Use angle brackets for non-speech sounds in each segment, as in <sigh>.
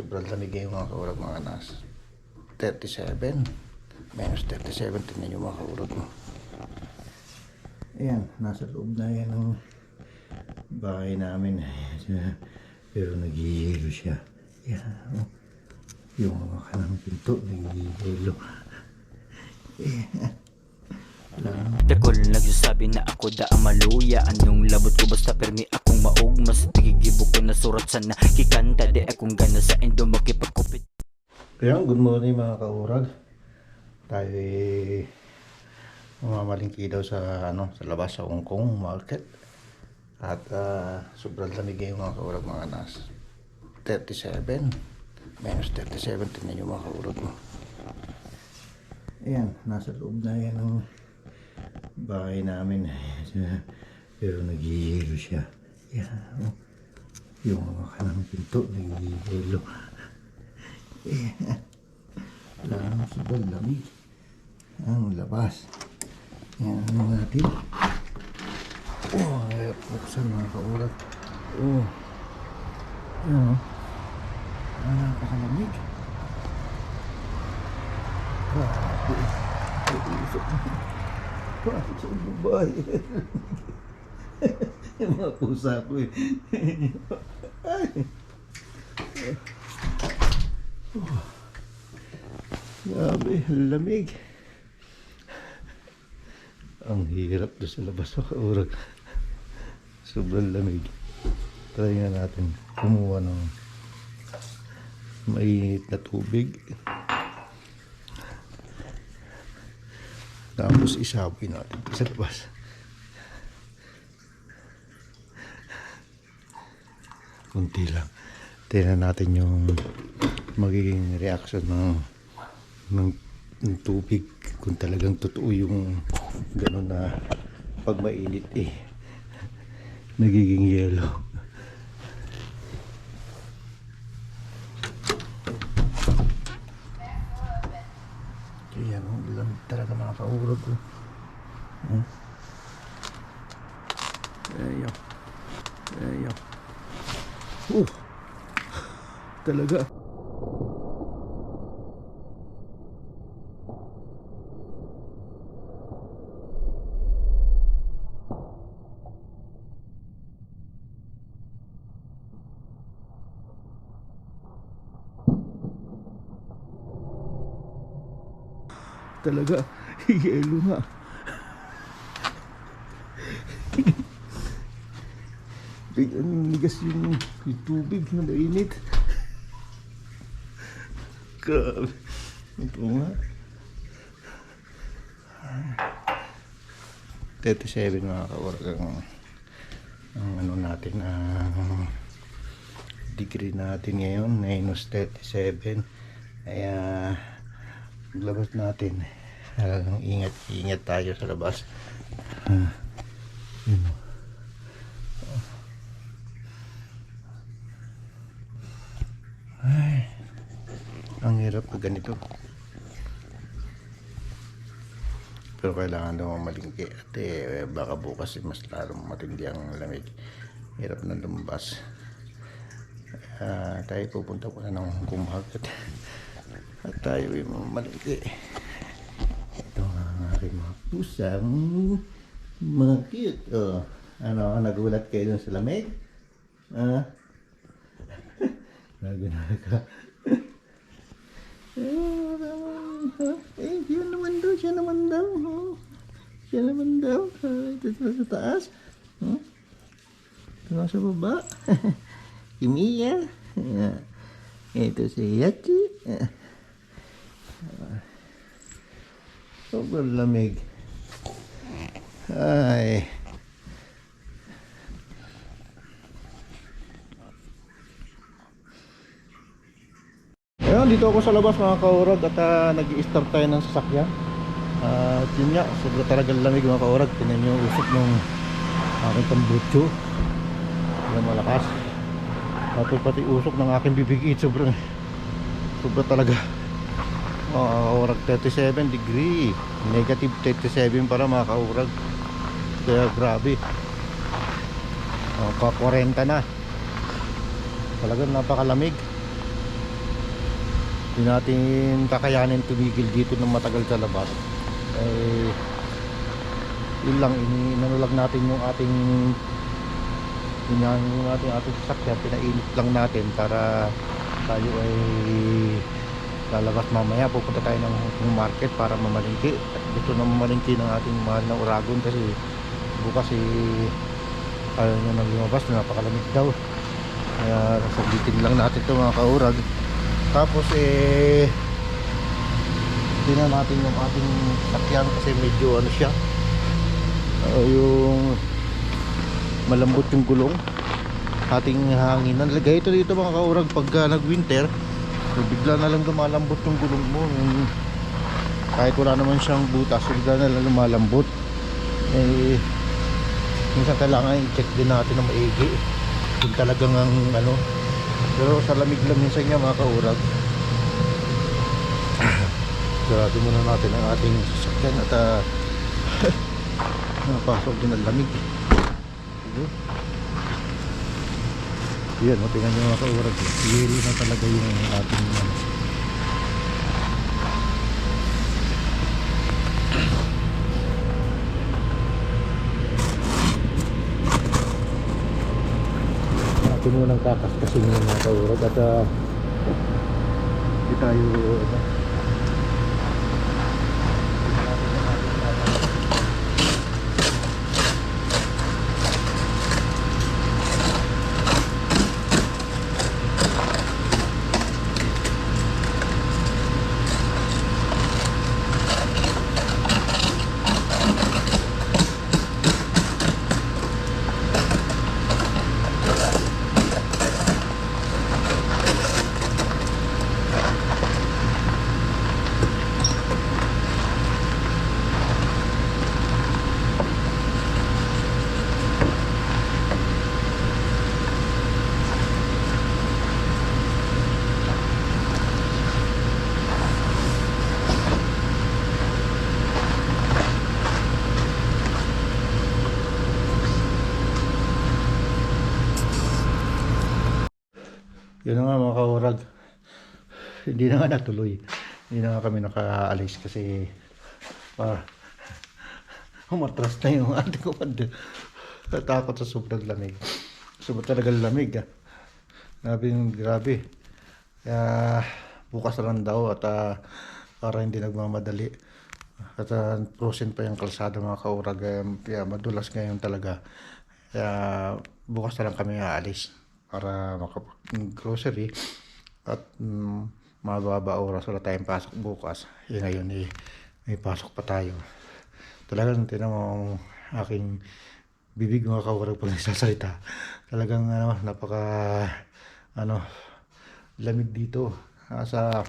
sobrang lamig ngayon mga kaurag mga nas 37 minus 37 tingnan nyo mga kaurag mo. Ayan nasa loob na yan ang bahay namin. Ayan, <laughs> pero nagihilo siya. Yan oh. yung mga kanang pinto nagihilo. <laughs> Dakol nagsasabi na ako da ang maluya Anong labot ko basta permi maog Mas tigigibo ko na surat sa nakikanta Di akong gana sa endo makipagkupit Ayan, good morning mga kaurag. Tayo ay mamamalingki daw sa ano sa labas sa Hong Kong market. At ah, sobrang lamig ngayon mga kaurag mga nas. 37 minus 37 tingnan nyo mga kaurag mo. Ayan, nasa loob na yan ang bahay namin. <laughs> Pero nagihilo siya. Yan, oh. Yung mga kanang pinto nagihilo. Lang sobrang lamig. Ang labas. Yan ano natin. Oh, ay, buksan mga kaulat. Oh. Yan oh. Ah, napakalamig. Grabe. Ay, usok na. Yung mga pusa ko eh. Ay. Grabe, ang lamig. Ang hirap doon sa labas sa kaurag. Sobrang lamig. Try nga natin kumuha ng mainit na tubig. Tapos isaboy natin sa labas. Kunti lang. Tingnan natin yung magiging reaction ng ng, ng tubig kung talagang totoo yung gano'n na pag mainit eh nagiging yellow kaya ang lamig talaga mga kaurog ko hmm? ayaw ayaw uh talaga. Talaga. <laughs> Yelo nga Big, ang ligas yung, yung tubig na mainit. <laughs> Grabe. Ito nga. 37 mga kawarag ang, ano natin ang degree natin ngayon minus 37 kaya labas natin. Uh, ingat ingat tayo sa labas. Uh, yun. Hirap pag ganito. Pero kailangan daw malingki. At eh, baka bukas eh, mas lalong matindi ang lamig. Hirap na lumabas. Ah, tayo pupunta po na ng market at tayo ay malingki. Ito ang aking mga pusang mga cute. Oh, ano nagulat kayo dun sa lamig? Ah? <laughs> Nagulat ka eh, siya naman daw, siya naman daw. Oh. Siya naman daw. Ah, ito sa, taas. Hmm? Ito sa baba. <laughs> si Mia. Ah, Ito si Yachi. Ah. Sobrang lamig. Ay. Ayun, dito ako sa labas mga kaurag at uh, nag-i-start tayo ng sasakyan. At yun nga, sobrang talagang lamig mga kaurag. Tinan nyo usok ng aking tambutso. Alam malakas. Pati pati usok ng aking bibig sobrang sobrang talaga. Mga kaurag 37 degree. Negative 37 para mga kaurag. Kaya grabe. Pa 40 na. Talagang napakalamig. Hindi natin kakayanin tumigil dito ng matagal sa labas. Eh yun lang inano lang natin yung ating yan, yung ating ating sasakyan pinainit lang natin para tayo ay lalabas mamaya. Pupunta tayo ng market para mamalingki. At gusto na mamalingki ng ating mahal na uragon kasi bukas eh ayaw nyo nang lumabas. Napakalamig daw. Kaya sabitin lang natin ito mga kaurag tapos eh tingnan natin yung ating sakyan kasi medyo ano siya. Uh, yung malambot yung gulong. Ating hangin nalagay ito dito mga kaurag pagka nag winter so bigla na lang lumalambot yung gulong mo. Yung, kahit wala naman siyang butas bigla na lang lumalambot. Eh minsan kailangan i-check din natin na maigi. Kung talagang ang ano pero sa lamig lang minsan niya mga kaurag. <coughs> Sarado muna natin ang ating sasakyan at uh, <laughs> napasok din ang lamig. Yan tingnan nyo mga kaurag. Yelo na talaga yung ating ano, natin munang kakaskasin yung mga kaurag at uh, hindi tayo ano, Yun nga mga kaurag. Hindi na nga natuloy. Hindi na nga kami nakaalis kasi pa umatras na yung ating <laughs> kumanda. Natakot sa sobrang lamig. Sobrang talagang lamig ah. Grabe, grabe. Kaya bukas na lang daw at ah, para hindi nagmamadali. At uh, frozen pa yung kalsada mga kaurag. Kaya madulas ngayon talaga. Kaya bukas na lang kami aalis para makapag-grocery at mm, mababa oras wala tayong pasok bukas. Eh ngayon eh, may pasok pa tayo. Talagang tinan mo aking bibig mga kaurag pag <laughs> nagsasalita. Talagang ano, napaka ano, lamig dito. Nasa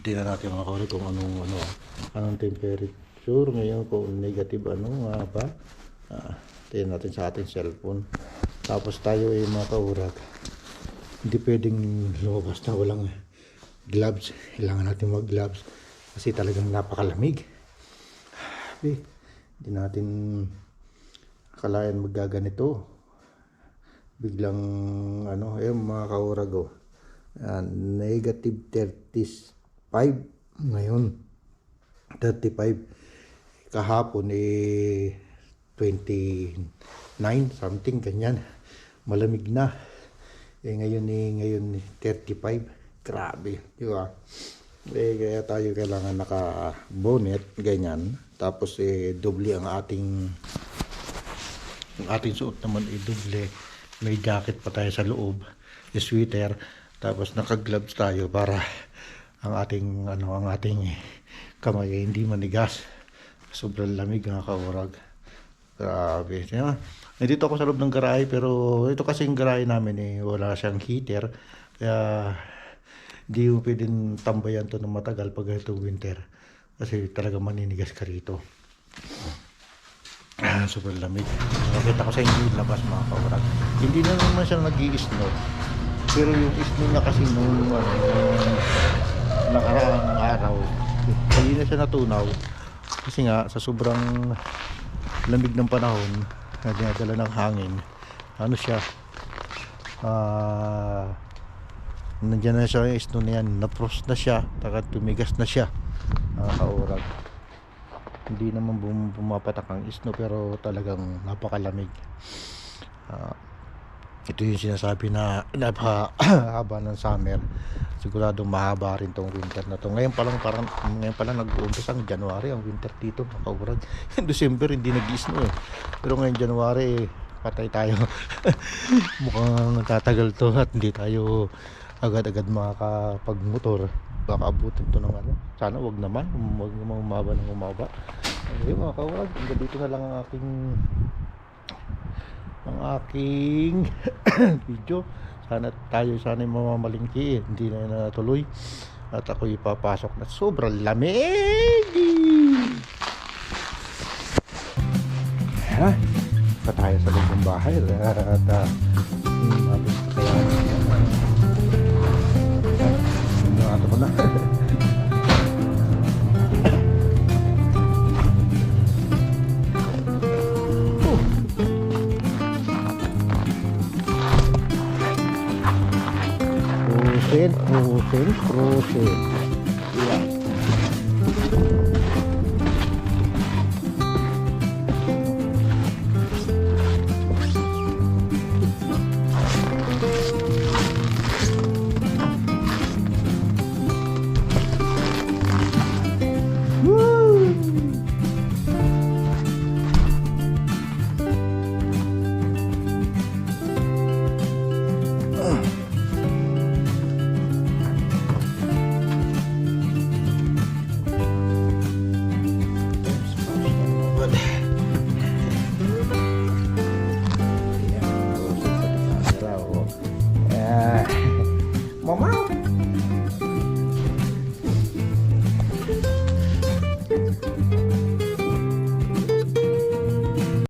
tingnan natin mga kaurag kung anong ano, anong temperature ngayon kung negative ano nga ba. Ah, tingnan natin sa ating cellphone. Tapos tayo ay mga kaurag. Hindi pwedeng lumabas na walang gloves. Kailangan natin mag gloves kasi talagang napakalamig. Sabi, hindi natin akalain magaganito. Biglang ano, eh mga kaurag oh. Yan, negative 35 ngayon. 35 kahapon eh 29 something ganyan. Malamig na. Eh ngayon eh ngayon eh, 35 grabe di ba? Eh kaya tayo kailangan naka bonnet ganyan. Tapos eh doble ang ating ang ating suot naman eh doble. May jacket pa tayo sa loob eh, sweater. Tapos naka gloves tayo para ang ating ano ang ating kamay ay hindi manigas. Sobrang lamig mga kaurag grabe yeah. Nandito ako sa loob ng garahe pero ito kasi yung garahe namin eh wala siyang heater kaya hindi mo pwedeng tambayan to ng matagal pag ito winter kasi talaga maninigas ka rito Ah, sobrang lamig. Nakita ko sa inyo yung labas mga kaurag. Hindi na naman siya nag snow Pero yung snow niya kasi ano, nung nakaraang araw, hindi na siya natunaw. Kasi nga, sa sobrang lamig ng panahon, na dinadala ng hangin, ano siya, ah, Nandiyan na siya yung snow na yan. Na-frost na siya. Taka tumigas na siya. Mga kaurag. Hindi naman bum pumapatak ang snow pero talagang napakalamig. Ah, ito yung sinasabi na napahaba ng summer. Siguradong mahaba rin tong winter na to. Ngayon pa lang parang ngayon pa lang nag-uumpisa ang January ang winter dito, mga kaurag. <laughs> December hindi nag-snow eh. Pero ngayon January patay tayo. <laughs> Mukhang tatagal to at hindi tayo agad-agad makakapagmotor. Baka abutin to ng ano. Sana wag naman. Huwag naman umaba ng umaba. Ayun mga kaurag. Dito na lang ang aking ang aking <coughs> video. Sana tayo sana mamamalingki. Hindi na natuloy. At ako ipapasok na sobrang lamig. Ha? Pa tayo sa loob ng bahay. At uh, 对